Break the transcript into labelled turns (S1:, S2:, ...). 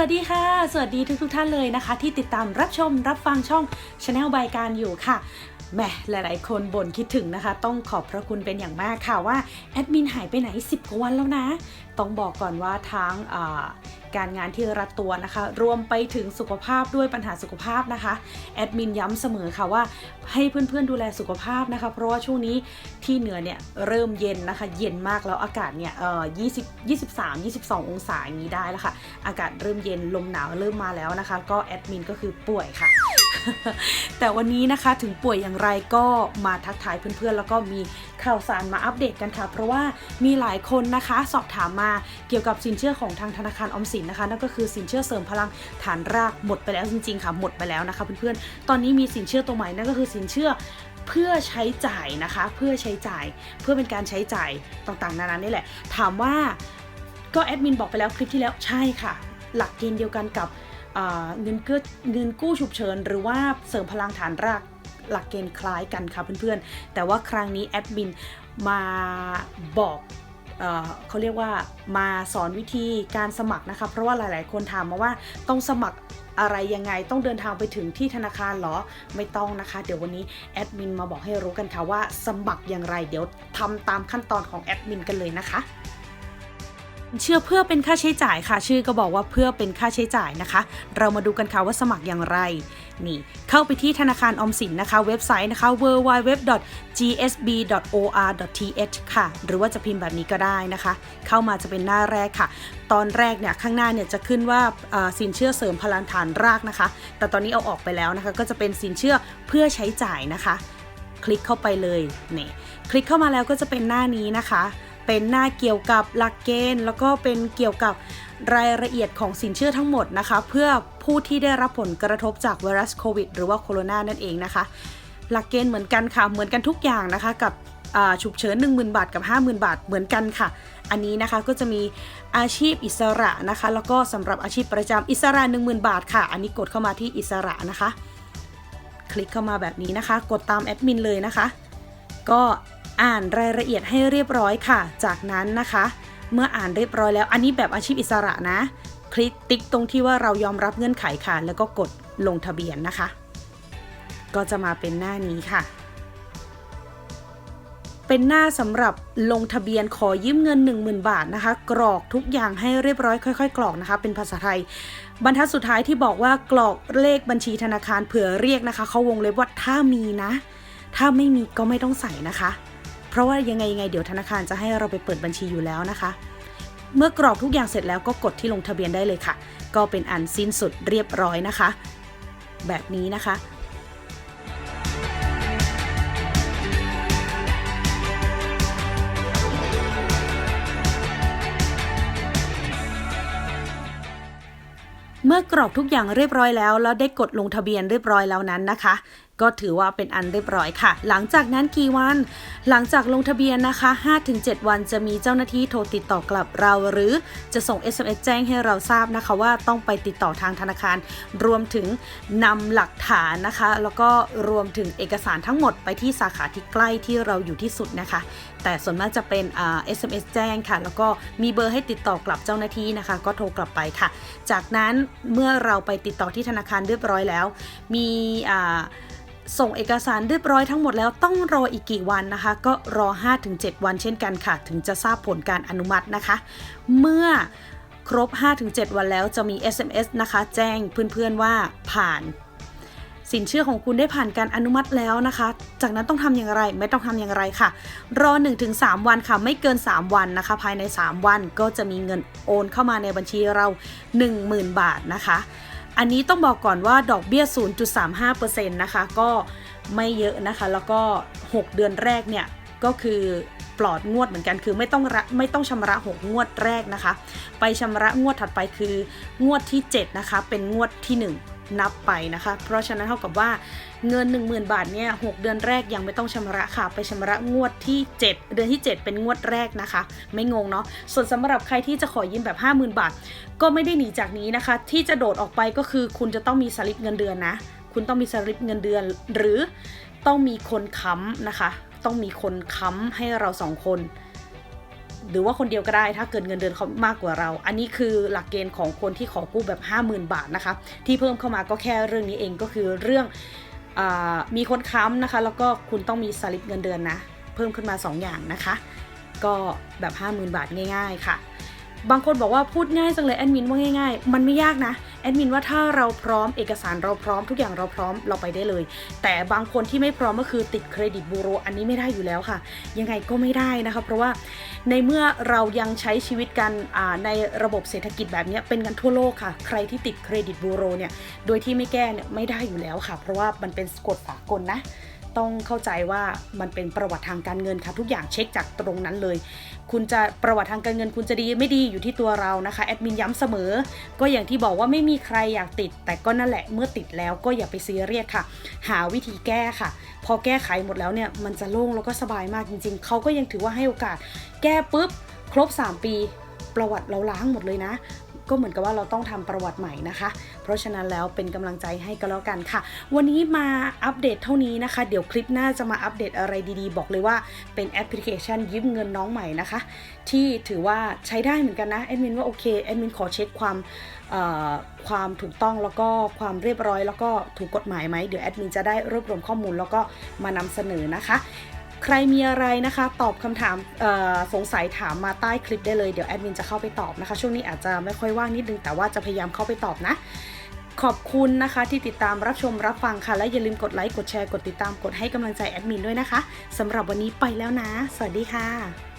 S1: วัสดีค่ะ สวัสดีทุกทท่านเลยนะคะ ที่ติดตามรับชมรับฟังช่อง Channel บายการอยู่ค่ะแหมหลาย ๆ คนบ่นคิดถึงนะคะ ต้องขอบพระคุณเป็นอย่างมากค่ะว่าแอดมินหายไปไหน 10 กว่าวันแล้วนะ ต้องบอกก่อนว่าทั้งอ่า การงานที่รัดตัวนะคะ รวมไปถึงสุขภาพด้วยปัญหาสุขภาพนะคะแอดมินย้ำเสมอค่ะว่าให้เพื่อนๆดูแลสุขภาพนะคะ เพราะว่าช่วงนี้ที่เหนือเนี่ยเริ่มเย็นนะคะ เย็นมากแล้วอากาศเนี่ยเอ่อ20 23 22 องศาอย่างนี้ได้แล้วค่ะ อากาศเริ่มเย็นลมหนาวเริ่มมาแล้วนะคะ ก็แอดมินก็คือป่วยค่ะ แต่วันนี้นะคะถึงป่วยอย่างไรก็มาทักทายเพื่อนๆ แล้วก็มีข่าวสารมาอัปเดตกันค่ะ เพราะว่ามีหลายคนนะคะสอบถามมาเกี่ยวกับสินเชื่อของทางธนาคารออมสินนะคะ นั่นก็คือสินเชื่อเสริมพลังฐานรากหมดไปแล้วจริงๆค่ะหมดไปแล้วนะคะเพื่อนๆ ตอนนี้มีสินเชื่อตัวใหม่นั่นก็คือสินเชื่อเพื่อใช้จ่ายนะคะ เพื่อใช้จ่าย เพื่อเป็นการใช้จ่ายต่างๆ นานานี่แหละ ถามว่าก็แอดมินบอกไปแล้วคลิปที่แล้วใช่ค่ะ หลักเกณฑ์เดียวกันกับ เงินเกื้เงินกู้ฉุกเฉิน หรือว่าเสริมพลังฐานรากหลักเกณฑ์คล้ายกันค่ะเพื่อนๆ แต่ว่าครั้งนี้แอดมินมาบอกเอเขาเรียกว่ามาสอนวิธีการสมัครนะคะ เพราะว่าหลายๆ คนถามมาว่าต้องสมัครอะไรยังไงต้องเดินทางไปถึงที่ธนาคารหรอไม่ต้องนะคะ เดี๋ยววันนี้แอดมินมาบอกให้รู้กันค่ะว่าสมัครอย่างไร เดี๋ยวทำตามขั้นตอนของแอดมินกันเลยนะคะ เชื่อเพื่อเป็นค่าใช้จ่ายค่ะ ชื่อก็บอกว่าเพื่อเป็นค่าใช้จ่ายนะคะ เรามาดูกันค่ะว่าสมัครอย่างไร นี่ เข้าไปที่ธนาคารออมสินนะคะ เว็บไซต์นะคะ www.gsb.or.th ค่ะ หรือว่าจะพิมพ์แบบนี้ก็ได้นะคะ เข้ามาจะเป็นหน้าแรกค่ะ ตอนแรกเนี่ยข้างหน้าเนี่ยจะขึ้นว่าอ่าสินเชื่อเสริมพลังฐานรากนะคะ แต่ตอนนี้เอาออกไปแล้วนะคะ ก็จะเป็นสินเชื่อเพื่อใช้จ่ายนะคะ คลิกเข้าไปเลยนี่คลิกเข้ามาแล้วก็จะเป็นหน้านี้นะคะ เป็นหน้าเกี่ยวกับหลักเกณฑ์ แล้วก็เป็นเกี่ยวกับรายละเอียดของสินเชื่อทั้งหมดนะคะ เพื่อผู้ที่ได้รับผลกระทบจากไวรัสโควิดหรือว่าโคโรนานั่นเองนะคะ หลักเกณฑ์เหมือนกันค่ะ เหมือนกันทุกอย่างนะคะกับฉุกเฉิน 10,000 บาทกับ 50,000 บาทเหมือนกันค่ะ อันนี้นะคะก็จะมีอาชีพอิสระนะคะ แล้วก็สำหรับอาชีพประจำอิสระ 10,000 บาทค่ะ อันนี้กดเข้ามาที่อิสระนะคะ คลิกเข้ามาแบบนี้นะคะ กดตามแอดมินเลยนะคะ ก็ อ่านรายละเอียดให้เรียบร้อยค่ะ จากนั้นนะคะ เมื่ออ่านเรียบร้อยแล้ว อันนี้แบบอาชีพอิสระนะ คลิกติ๊กตรงที่ว่าเรายอมรับเงื่อนไขค่ะ แล้วก็กดลงทะเบียนนะคะ ก็จะมาเป็นหน้านี้ค่ะ เป็นหน้าสำหรับลงทะเบียนขอยืมเงิน 10,000 บาทนะคะ กรอกทุกอย่างให้เรียบร้อยค่อย ๆ กรอกนะคะ เป็นภาษาไทย บรรทัดสุดท้ายที่บอกว่ากรอกเลขบัญชีธนาคารเผื่อเรียกนะคะเขาวงเล็บว่าถ้ามีนะ ถ้าไม่มีก็ไม่ต้องใส่นะคะ ราะว่ายังไงยังไงเดี๋ยวธนาคารจะให้เราไปเปิดบัญชีอยู่แล้วนะคะ เมื่อกรอกทุกอย่างเสร็จแล้วก็กดที่ลงทะเบียนได้เลยค่ะ ก็เป็นอันสิ้นสุดเรียบร้อยนะคะ แบบนี้นะคะเมื่อกรอกทุกอย่างเรียบร้อยแล้ว แล้วได้กดลงทะเบียนเรียบร้อยแล้วนั้นนะคะ ก็ถือว่าเป็นอันเรียบร้อยค่ะ หลังจากนั้นกี่วัน หลังจากลงทะเบียนนะคะ 5-7 วันจะมีเจ้าหน้าที่โทรติดต่อกลับเรา หรือจะส่ง SMS แจ้งให้เราทราบนะคะว่าต้องไปติดต่อทางธนาคาร รวมถึงนำหลักฐานนะคะ แล้วก็รวมถึงเอกสารทั้งหมดไปที่สาขาที่ใกล้ที่เราอยู่ที่สุดนะคะ แต่ส่วนมากจะเป็นอ่า SMS แจ้งค่ะ แล้วก็มีเบอร์ให้ติดต่อกลับเจ้าหน้าที่นะคะ ก็โทรกลับไปค่ะ จากนั้นเมื่อเราไปติดต่อที่ธนาคารเรียบร้อยแล้ว มีอ่า ส่งเอกสารเรียบร้อยทั้งหมดแล้วต้องรออีกกี่วันนะคะ ก็รอ 5-7 วันเช่นกันค่ะ ถึงจะทราบผลการอนุมัตินะคะ เมื่อครบ 5-7 วันแล้วจะมี SMS นะคะ แจ้งเพื่อนๆว่าผ่านสินเชื่อของคุณได้ผ่านการอนุมัติแล้วนะคะ จากนั้นต้องทำอย่างไร ไม่ต้องทำอย่างไรค่ะ รอ 1-3 วันค่ะ ไม่เกิน 3 วันนะคะ ภายใน 3 วันก็จะมีเงินโอนเข้ามาในบัญชีเรา 10,000 บาทนะคะ อันนี้ต้องบอกก่อนว่าดอกเบี้ย 0.35%นะคะก็ไม่เยอะนะคะ แล้วก็ 6 เดือนแรกเนี่ยก็คือปลอดงวดเหมือนกันคือไม่ต้องไม่ต้องชำระ 6 งวดแรกนะคะ ไปชำระงวดถัดไปคืองวดที่ 7 นะคะ เป็นงวดที่ 1 นับไปนะคะ เพราะฉะนั้นเท่ากับว่าเงิน 10,000 บาทเนี่ย6เดือนแรกยังไม่ต้องชำระค่ะ ไปชำระงวดที่ 7 เดือนที่ 7 เป็นงวดแรกนะคะ ไม่งงเนาะส่วนสำหรับใครที่จะขอยืมแบบ 50,000 บาท ก็ไม่ได้หนีจากนี้นะคะ ที่จะโดดออกไปก็คือคุณจะต้องมีสลิปเงินเดือนนะ คุณต้องมีสลิปเงินเดือน หรือต้องมีคนค้ำนะคะ ต้องมีคนค้ำให้เราสองคน หรือว่าคนเดียวก็ได้ถ้าเกิดเงินเดือนเขามากกว่าเรา อันนี้คือหลักเกณฑ์ของคนที่ขอกู้แบบ 50,000 บาทนะคะ ที่เพิ่มเข้ามาก็แค่เรื่องนี้เองก็คือเรื่องอมีคนค้ำนะคะ แล้วก็คุณต้องมีสลิปเงินเดือนนะ เพิ่มขึ้นมา 2 อย่างนะคะ ก็แบบ 50,000 บาทง่าย ๆ ค่ะ บางคนบอกว่าพูดง่ายจังเลยแอดมินว่าง่าย ๆ มันไม่ยากนะ แอดมินว่าถ้าเราพร้อมเอกสารเราพร้อมทุกอย่างเราพร้อมเราไปได้เลย แต่บางคนที่ไม่พร้อมก็คือติดเครดิตบูโรอันนี้ไม่ได้อยู่แล้วค่ะ ยังไงก็ไม่ได้นะคะเพราะว่าในเมื่อเรายังใช้ชีวิตกันในระบบเศรษฐกิจแบบนี้เป็นกันทั่วโลกค่ะ ใครที่ติดเครดิตบูโรเนี่ยโดยที่ไม่แก้เนี่ยไม่ได้อยู่แล้วค่ะ เพราะว่ามันเป็นกฎสากลนะ ต้องเข้าใจว่ามันเป็นประวัติทางการเงินค่ะ ทุกอย่างเช็คจากตรงนั้นเลย คุณจะประวัติทางการเงิน คุณจะดีไม่ดีอยู่ที่ตัวเรานะคะแอดมินย้ำเสมอ ก็อย่างที่บอกว่าไม่มีใครอยากติด แต่ก็นั่นแหละเมื่อติดแล้วก็อย่าไปซีเรียสค่ะ หาวิธีแก้ค่ะ พอแก้ไขหมดแล้วเนี่ยมันจะโล่งแล้วก็สบายมากจริง ๆเขาก็ยังถือว่าให้โอกาส แก้ปุ๊บครบ 3 ปีประวัติเราล้างหมดเลยนะ ก็เหมือนกับว่าเราต้องทำประวัติใหม่นะคะ เพราะฉะนั้นแล้วเป็นกำลังใจให้ก็แล้วกันค่ะ วันนี้มาอัปเดตเท่านี้นะคะ เดี๋ยวคลิปหน้าจะมาอัปเดตอะไรดีๆ บอกเลยว่าเป็นแอปพลิเคชันยืมเงินน้องใหม่นะคะ ที่ถือว่าใช้ได้เหมือนกันนะแอดมินว่าโอเคแอดมินขอเช็คความความถูกต้องแล้วก็ความเรียบร้อย แล้วก็ถูกกฎหมายไหมเดี๋ยวแอดมินจะได้รวบรวมข้อมูลแล้วก็มานำเสนอนะคะ ใครมีอะไรนะคะ ตอบคำถามสงสัยถามมาใต้คลิปได้เลยเดี๋ยวแอดมินจะเข้าไปตอบนะคะ ช่วงนี้อาจจะไม่ค่อยว่างนิดนึงแต่ว่าจะพยายามเข้าไปตอบนะ ขอบคุณนะคะที่ติดตามรับชมรับฟังค่ะ และอย่าลืมกดไลค์กดแชร์กดติดตามกดให้กำลังใจแอดมินด้วยนะคะสำหรับวันนี้ไปแล้วนะ สวัสดีค่ะ